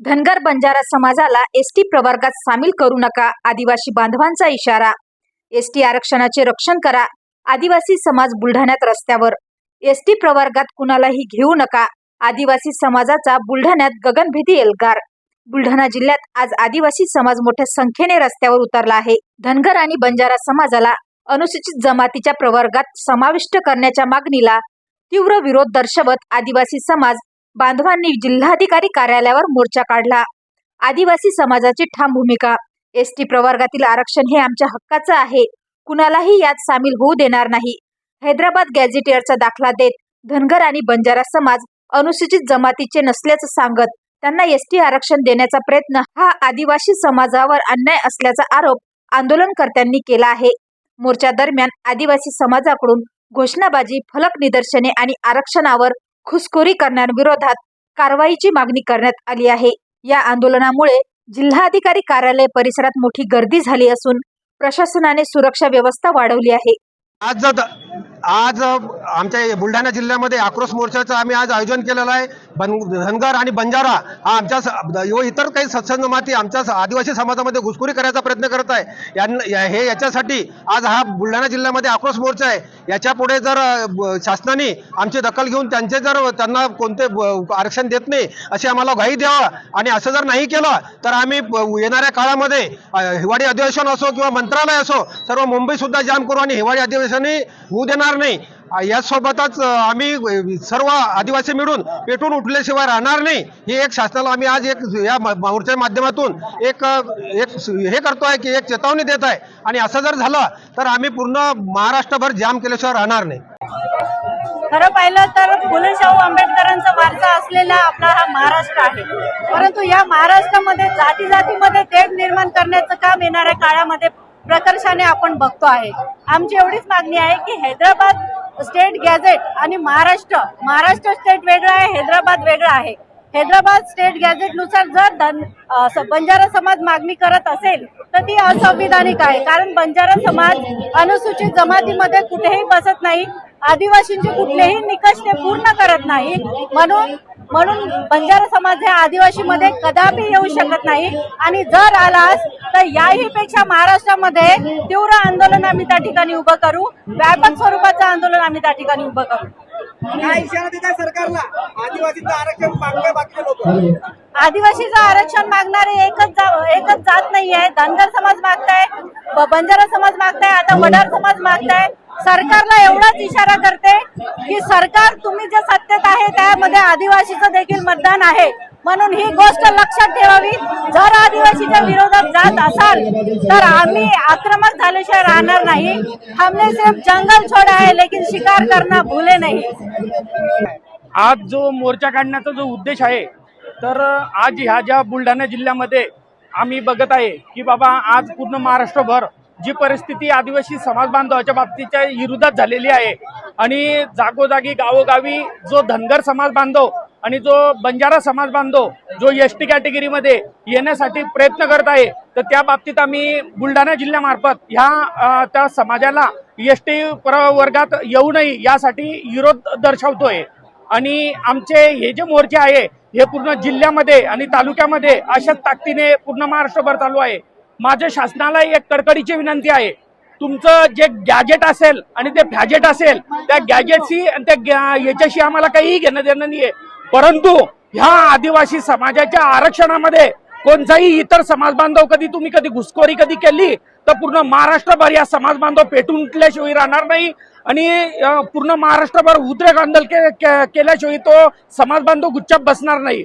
धनगर बंजारा समाजाला एसटी प्रवर्गात सामील करू नका आदिवासी बांधवांचा इशारा. एसटी आरक्षणाचे रक्षण करा आदिवासी समाज बुलढाण्यात रस्त्यावर. एसटी प्रवर्गात कुणालाही घेऊ नका आदिवासी समाजाचा बुलढाण्यात गगनभेदी एल्गार. बुलढाणा जिल्ह्यात आज आदिवासी समाज मोठ्या संख्येने रस्त्यावर उतरला आहे. धनगर आणि बंजारा समाजाला अनुसूचित जमातीच्या प्रवर्गात समाविष्ट करण्याच्या मागणीला तीव्र विरोध दर्शवत आदिवासी समाज बांधवांनी जिल्हाधिकारी कार्यालयावर मोर्चा काढला. आदिवासी समाजाची ठाम भूमिका. एसटी प्रवर्गातील आरक्षण हे आमच्या हक्काचं आहे. कुणालाही यात सामील होऊ देणार नाही. हैदराबाद गॅझेटियरचा दाखला देत धनगर आणि बंजारा समाज अनुसूचित जमातीचे नसल्याचं सांगत त्यांना एसटी आरक्षण देण्याचा प्रयत्न हा आदिवासी समाजावर अन्याय असल्याचा आरोप आंदोलनकर्त्यांनी केला आहे. मोर्चा दरम्यान आदिवासी समाजाकडून घोषणाबाजी फलक निदर्शने आणि आरक्षणावर घुसखोरी करण्याविरोधात कारवाईची मागणी करण्यात आली आहे. या आंदोलनामुळे जिल्हाधिकारी कार्यालय परिसरात मोठी गर्दी झाली असून प्रशासनाने सुरक्षा व्यवस्था वाढवली आहे. आज आज आमच्या बुलढाणा जिल्ह्यामध्ये आक्रोश मोर्चाचं आम्ही आज आयोजन केलेलं आहे. बन धनगर आणि बंजारा हा आमच्या स- व इतर काही सत्संग जमाती आमच्या आदिवासी समाजामध्ये घुसखोरी करायचा प्रयत्न करत आहे. यां- या- हे याच्यासाठी आज हा बुलढाणा जिल्ह्यामध्ये आक्रोश मोर्चा आहे. याच्यापुढे जर शासनाने आमची दखल घेऊन त्यांचे जर त्यांना कोणते ब- आरक्षण देत नाही असे आम्हाला घाई द्यावा. आणि असं जर नाही केलं तर आम्ही येणाऱ्या काळामध्ये हिवाळी अधिवेशन असो किंवा मंत्रालय असो सर्व मुंबईसुद्धा जाम करू आणि हिवाळी अधिवेशनही होऊ देणार नाही. यासोबतच आम्ही सर्व आदिवासी मिळून पेटून उठल्याशिवाय राहणार नाही. हे एक शासनाला आम्ही आज एक या मोर्चाच्या माध्यमातून एक एक हे हे करतोय की एक चेतावणी देत आहे. आणि असं जर झालं तर आम्ही पूर्ण महाराष्ट्रभर जाम केल्याशिवाय राहणार नाही. खरं पाहिलं तर शाहू आंबेडकरांचा वारसा असलेला आपला हा महाराष्ट्र आहे. परंतु या महाराष्ट्रामध्ये जाती जातीमध्ये तेढ निर्माण करण्याचं काम येणाऱ्या काळामध्ये प्रकर्षाने आपण बघतो आहे. आमची एवढीच मागणी आहे की हैदराबाद स्टेट गॅझेट आणि महाराष्ट्र महाराष्ट्र स्टेट वेगळं आहे हैदराबाद वेगळं आहे. हैदराबाद स्टेट गॅझेटनुसार जर धन बंजारा समाज मागणी करत असेल तर ती असंविधानिक आहे. कारण बंजारा समाज अनुसूचित जमातीमध्ये कुठेही बसत नाही आदिवासींचे कुठलेही निकष ते पूर्ण करत नाही. म्हणून म्हणून बंजारा समाज हे आदिवासीमध्ये कदापि येऊ शकत नाही. आणि जर आलास तर याही पेक्षा महाराष्ट्रामध्ये तीव्र आंदोलन आम्ही त्या ठिकाणी उभं करू. व्यापक स्वरूपाचं आंदोलन आम्ही त्या ठिकाणी उभं करू. सरकारला. आदिवासीचं आरक्षण मागणे बाकी लोक. आदिवासीचं आरक्षण मागणारे एकच जा- एकच जात नाहीये. धनगर समाज मागताय ब- बंजारा समाज मागताय आता वडार समाज मागताय. सरकारला एवढाच इशारा करते की सरकार तुम्ही जे सत्तेत आहे त्यामध्ये आदिवासीचं देखील मतदान आहे. म्हणून ही गोष्ट लक्षात ठेवावी. जर आदिवासीच्या विरोधात जात असाल तर आम्ही आक्रमक झाल्याशिवाय राहणार नाही. हमने सिर्फ जंगल छोड़ा है लेकिन शिकार करना भूले नाही. आज जो मोर्चा काढण्याचा जो उद्देश आहे तर आज ह्या ज्या बुलढाणा जिल्ह्यामध्ये आम्ही बघत आहे की बाबा आज पूर्ण महाराष्ट्रभर जी परिस्थिती आदिवासी समाज बांधवाच्या बाबतीच्या विरोधात झालेली आहे आणि जागोजागी गावोगावी जो धनगर समाज बांधव आणि जो बंजारा समाज बांधव जो एस टी कॅटेगरीमध्ये येण्यासाठी प्रयत्न करत आहे तर त्या बाबतीत आम्ही बुलढाणा जिल्ह्यामार्फत ह्या त्या समाजाला एस टी वर्गात येऊ नये यासाठी विरोध दर्शवतोय. आणि आमचे हे जे मोर्चे आहे हे पूर्ण जिल्ह्यामध्ये आणि तालुक्यामध्ये अशाच ताकदीने पूर्ण महाराष्ट्रभर चालू आहे. माझ्या शासनाला एक कडकडीची विनंती आहे. तुमचं जे गॅजेट असेल आणि ते फॅजेट असेल त्या गॅजेटशी आणि त्या याच्याशी आम्हाला काहीही घेणं देणं नाहीये. परंतु ह्या आदिवासी समाजाच्या आरक्षणामध्ये कोणताही इतर समाज बांधव कधी तुम्ही कधी घुसखोरी कधी केली तर पूर्ण महाराष्ट्रभर या समाज बांधव पेटून उठल्याशिवाय राहणार नाही. आणि पूर्ण महाराष्ट्रभर उद्रेक आंदोलन के- के- केल्याशिवाय तो समाज बांधव गुच्चाप बसणार नाही.